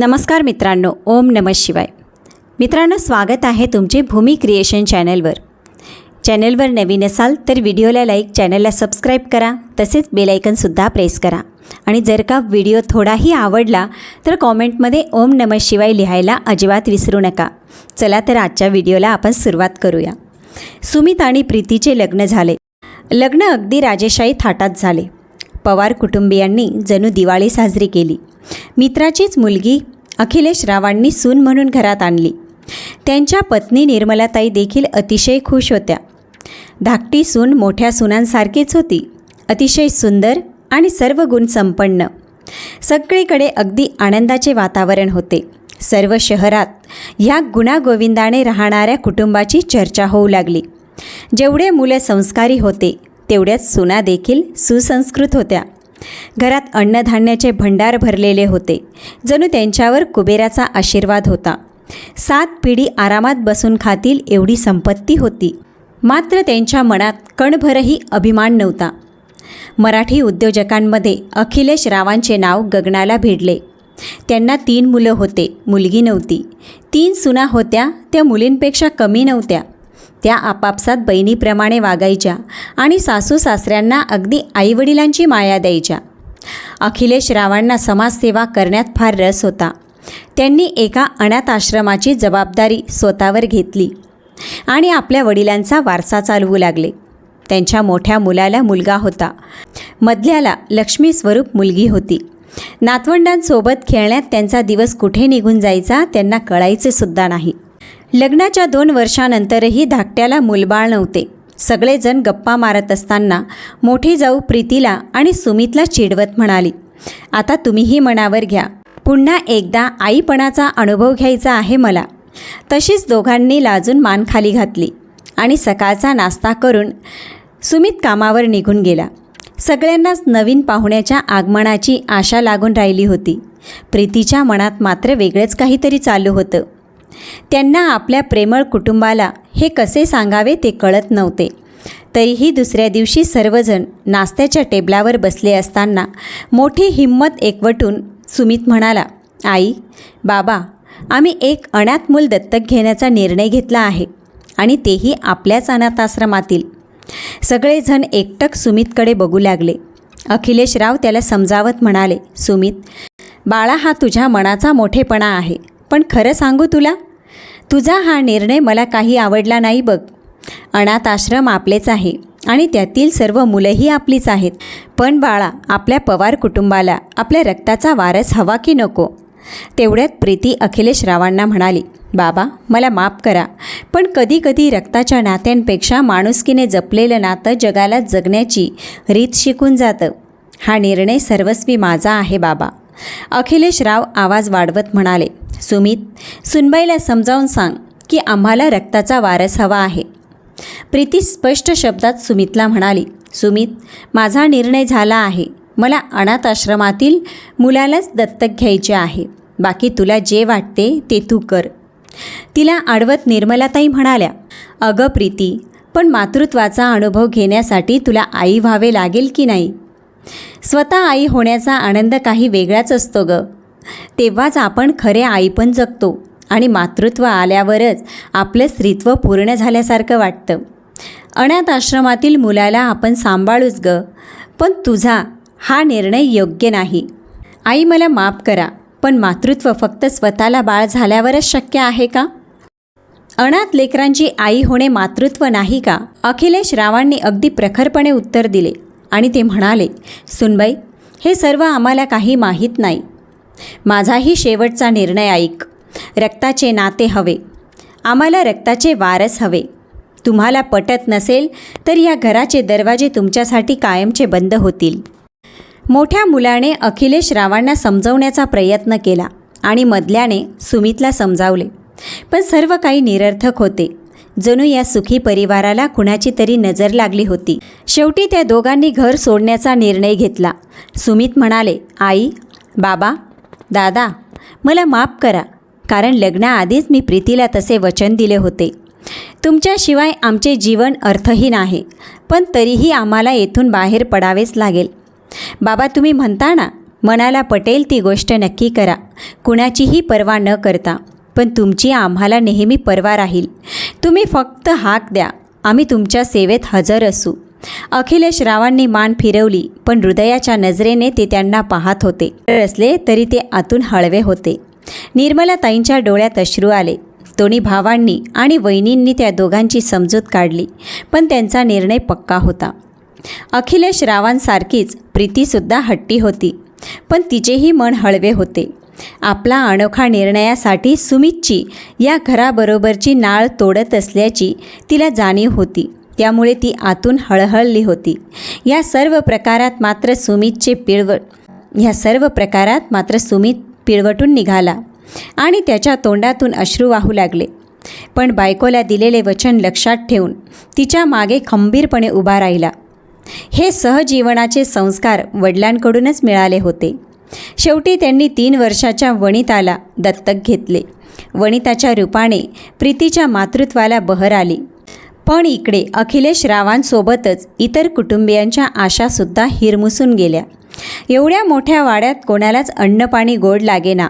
नमस्कार मित्रांनो ओम नम शिवाय. मित्रांनो स्वागत आहे तुमचे भूमी क्रिएशन चॅनलवर. चॅनलवर नवीन असाल तर व्हिडिओला लाईक चॅनलला सबस्क्राईब करा तसेच बेलायकनसुद्धा प्रेस करा. आणि जर का व्हिडिओ थोडाही आवडला तर कॉमेंटमध्ये ओम नम शिवाय लिहायला अजिबात विसरू नका. चला तर आजच्या व्हिडिओला आपण सुरुवात करूया. सुमित आणि प्रीतीचे लग्न झाले. लग्न अगदी राजेशाही थाटात झाले. पवार कुटुंबियांनी जणू दिवाळी साजरी केली. मित्राचीच मुलगी अखिलेश रावांनी सून म्हणून घरात आणली. त्यांच्या पत्नी निर्मलाताई देखील अतिशय खुश होत्या. धाकटी सून मोठ्या सुनांसारखीच होती. अतिशय सुंदर आणि सर्व गुण संपन्न. सगळीकडे अगदी आनंदाचे वातावरण होते. सर्व शहरात ह्या गुणागोविंदाने राहणाऱ्या कुटुंबाची चर्चा होऊ लागली. जेवढे मुले संस्कारी होते तेवढ्याच सुना देखील सुसंस्कृत होत्या. घरात अन्नधान्याचे भंडार भरलेले होते. जणू त्यांच्यावर कुबेराचा आशीर्वाद होता. सात पिढी आरामात बसून खातील एवढी संपत्ती होती. मात्र त्यांच्या मनात कणभरही अभिमान नव्हता. मराठी उद्योजकांमध्ये अखिलेश रावांचे नाव गगनाला भिडले. त्यांना तीन मुलं होते मुलगी नव्हती. तीन सुना होत्या त्या मुलींपेक्षा कमी नव्हत्या. त्या आपापसात बहिणीप्रमाणे वागायच्या आणि सासू सासऱ्यांना अगदी आईवडिलांची माया द्यायच्या. अखिलेश रावांना समाजसेवा करण्यात फार रस होता. त्यांनी एका अनाथ आश्रमाची जबाबदारी स्वतःवर घेतली आणि आपल्या वडिलांचा वारसा चालवू लागले. त्यांच्या मोठ्या मुलाला मुलगा होता. मधल्याला लक्ष्मी स्वरूप मुलगी होती. नातवंडांसोबत खेळण्यात त्यांचा दिवस कुठे निघून जायचा त्यांना कळायचे सुद्धा नाही. लग्नाच्या दोन वर्षानंतरही धाकट्याला मुलबाळ नव्हते. सगळेजण गप्पा मारत असताना मोठी जाऊ प्रीतीला आणि सुमितला चिडवत म्हणाली आता तुम्हीही मनावर घ्या. पुन्हा एकदा आईपणाचा अनुभव घ्यायचा आहे मला. तशीच दोघांनी लाजून मान खाली घातली आणि सकाळचा नाश्ता करून सुमित कामावर निघून गेला. सगळ्यांनाच नवीन पाहुण्याच्या आगमनाची आशा लागून राहिली होती. प्रीतीच्या मनात मात्र वेगळंच काहीतरी चालू होतं. त्यांना आपल्या प्रेमळ कुटुंबाला हे कसे सांगावे ते कळत नव्हते. तरीही दुसऱ्या दिवशी सर्वजण नाश्त्याच्या टेबलावर बसले असताना मोठी हिंमत एकवटून सुमित म्हणाला आई बाबा आम्ही एक अनाथ मूल दत्तक घेण्याचा निर्णय घेतला आहे आणि तेही आपल्याच अनाथाश्रमातील सगळेजण एकटक सुमितकडे बघू लागले. अखिलेश राव त्याला समजावत म्हणाले सुमित बाळा हा तुझ्या मनाचा मोठेपणा आहे. पण खरं सांगू तुला? तुझा हा निर्णय मला काही आवडला नाही बघ. अनाथ आश्रम आपलेच आहे आणि त्यातील सर्व मुलंही आपलीच आहेत. पण बाळा आपल्या पवार कुटुंबाला आपल्या रक्ताचा वारस हवा की नको? तेवढ्यात प्रीती अखिलेश रावांना म्हणाली बाबा मला माफ करा पण कधीकधी रक्ताच्या नात्यांपेक्षा माणुसकीने जपलेलं नातं जगाला जगण्याची रीत शिकून जातं. हा निर्णय सर्वस्वी माझा आहे बाबा. अखिलेश राव आवाज वाढवत म्हणाले सुमित सुनबाईला समजावून सांग की आम्हाला रक्ताचा वारस हवा आहे. प्रीती स्पष्ट शब्दात सुमितला म्हणाली सुमित माझा निर्णय झाला आहे. मला अनाथ आश्रमातील मुलालाच दत्तक घ्यायचे आहे. बाकी तुला जे वाटते ते तू कर. तिला आडवत निर्मलाताई म्हणाल्या अगं प्रीती पण मातृत्वाचा अनुभव घेण्यासाठी तुला आई व्हावे लागेल की नाही? स्वतः आई होण्याचा आनंद काही वेगळाच असतो ग. तेव्हाच आपण खरे आई पण जगतो आणि मातृत्व आल्यावरच आपलं स्त्रीत्व पूर्ण झाल्यासारखं वाटतं. अनाथ आश्रमातील मुलाला आपण सांभाळूच ग पण तुझा हा निर्णय योग्य नाही. आई मला माफ करा पण मातृत्व फक्त स्वतःला बाळ झाल्यावरच शक्य आहे का? अनाथ लेकरांची आई होणे मातृत्व नाही का? अखिलेश रावांनी अगदी प्रखरपणे उत्तर दिले. आणि ते म्हणाले सुनबाई हे सर्व आम्हाला काही माहीत नाही. माझाही शेवटचा निर्णय ऐक. रक्ताचे नाते हवे. आम्हाला रक्ताचे वारस हवे. तुम्हाला पटत नसेल तर या घराचे दरवाजे तुमच्यासाठी कायमचे बंद होतील. मोठ्या मुलाने अखिलेश रावांना समजवण्याचा प्रयत्न केला आणि मधल्याने सुमितला समजावले. पण सर्व काही निरर्थक होते. जणू या सुखी परिवाराला कुणाची तरी नजर लागली होती. शेवटी त्या दोघांनी घर सोडण्याचा निर्णय घेतला. सुमित म्हणाले आई बाबा दादा मला माफ करा. कारण लग्नाआधीच मी प्रीतीला तसे वचन दिले होते. तुमच्याशिवाय आमचे जीवन अर्थहीन आहे. पण तरीही आम्हाला येथून बाहेर पडावेच लागेल. बाबा तुम्ही म्हणता ना मनाला पटेल ती गोष्ट नक्की करा. कुणाचीही पर्वा न करता. पण तुमची आम्हाला नेहमी पर्वा राहील. तुम्ही फक्त हाक द्या. आम्ही तुमच्या सेवेत हजर असू. अखिलेश रावांनी मान फिरवली पण हृदयाच्या नजरेने ते त्यांना पाहत होते. असले तरी ते आतून हळवे होते. निर्मलाताईंच्या डोळ्यात अश्रू आले. दोन्ही भावांनी आणि वहिनींनी त्या दोघांची समजूत काढली पण त्यांचा निर्णय पक्का होता. अखिलेश रावांसारखीच प्रीतीसुद्धा हट्टी होती पण तिचेही मन हळवे होते. आपला अनोखा निर्णयासाठी सुमितची या घराबरोबरची नाळ तोडत असल्याची तिला जाणीव होती. त्यामुळे ती आतून हळहळली होती. या सर्व प्रकारात मात्र सुमितचे पिळवट ह्या सर्व प्रकारात मात्र सुमित पिळवटून निघाला आणि त्याच्या तोंडातून अश्रू वाहू लागले. पण बायकोला दिलेले वचन लक्षात ठेवून तिच्यामागे खंबीरपणे उभा राहिला. हे सहजीवनाचे संस्कार वडिलांकडूनच मिळाले होते. शेवटी त्यांनी तीन वर्षाच्या वनिताला दत्तक घेतले. वनिताच्या रूपाने प्रीतीच्या मातृत्वाला बहर आली. पण इकडे अखिलेश रावांसोबतच इतर कुटुंबियांच्या आशासुद्धा हिरमुसून गेल्या. एवढ्या मोठ्या वाड्यात कोणालाच अन्नपाणी गोड लागेना.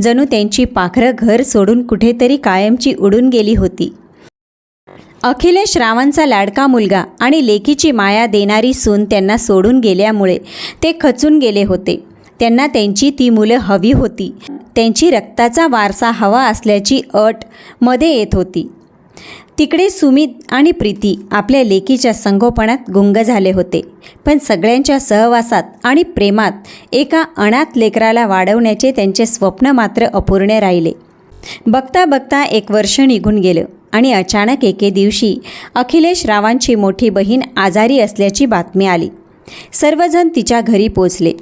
जणू त्यांची पाखरं घर सोडून कुठेतरी कायमची उडून गेली होती. अखिलेश रावांचा लाडका मुलगा आणि लेकीची माया देणारी सून त्यांना सोडून गेल्यामुळे ते खचून गेले होते. त्यांना त्यांची ती मुलं हवी होती. त्यांची रक्ताचा वारसा हवा असल्याची अटमध्ये येत होती. तिकडे सुमित आणि प्रीती आपल्या लेकीच्या संगोपनात गुंग झाले होते. पण सगळ्यांच्या सहवासात आणि प्रेमात एका अनाथ लेकराला वाढवण्याचे त्यांचे स्वप्न मात्र अपूर्ण राहिले. बघता बघता एक वर्ष निघून गेलं आणि अचानक एके दिवशी अखिलेश रावांची मोठी बहीण आजारी असल्याची बातमी आली. सर्वजण तिच्या घरी पोचले.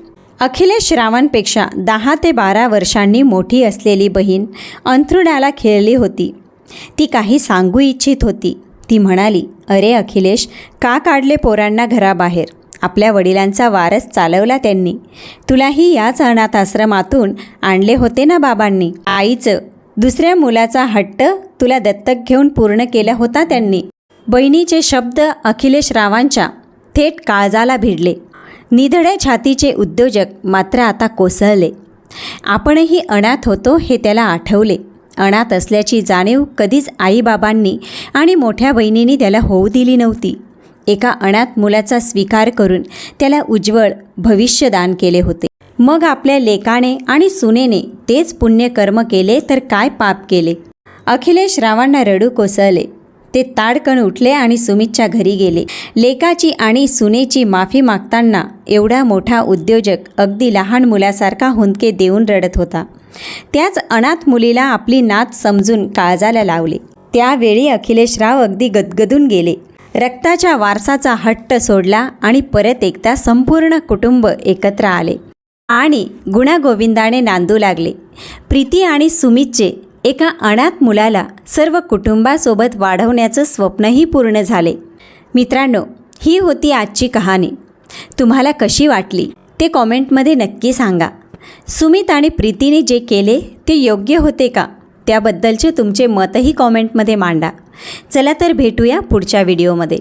अखिलेश रावांपेक्षा दहा ते बारा वर्षांनी मोठी असलेली बहीण अंथरुणाला खेळली होती. ती काही सांगू इच्छित होती. ती म्हणाली अरे अखिलेश का काढले पोरांना घराबाहेर? आपल्या वडिलांचा वारस चालवला त्यांनी. तुलाही याच अनाथाश्रमातून आणले होते ना बाबांनी? आईचं दुसऱ्या मुलाचा हट्ट तुला दत्तक घेऊन पूर्ण केला होता त्यांनी. बहिणीचे शब्द अखिलेश रावांच्या थेट काळजाला भिडले. निधड्या छातीचे उद्योजक मात्र आता कोसळले. आपणही अनाथ होतो हे त्याला आठवले. अनाथ असल्याची जाणीव कधीच आईबाबांनी आणि मोठ्या बहिणींनी त्याला होऊ दिली नव्हती. एका अनाथ मुलाचा स्वीकार करून त्याला उज्ज्वल भविष्य दान केले होते. मग आपल्या लेकाने आणि सुनेने तेच पुण्यकर्म केले तर काय पाप केले? अखिलेश रावांना रडू कोसळले. ते ताडकण उठले आणि सुमितच्या घरी गेले. लेकाची आणि सुनेची माफी मागताना एवढा मोठा उद्योजक अगदी लहान मुलासारखा हुंदके देऊन रडत होता. त्याच अनाथ मुलीला आपली नात समजून काळजाला लावले. त्यावेळी अखिलेशराव अगदी गदगदून गेले. रक्ताच्या वारसाचा हट्ट सोडला आणि परत एकदा संपूर्ण कुटुंब एकत्र आले. आणि गुणागोविंदाने नांदू लागले. प्रीती आणि सुमितचे एका अनाथ मुलाला सर्व कुटुंबासोबत वाढवण्याचं स्वप्नही पूर्ण झाले. मित्रांनो ही होती आजची कहाणी. तुम्हाला कशी वाटली ते कॉमेंटमध्ये नक्की सांगा. सुमित आणि प्रीतीने जे केले ते योग्य होते का? त्याबद्दलचे तुमचे मतही कॉमेंटमध्ये मांडा. चला तर भेटूया पुढच्या व्हिडिओमध्ये.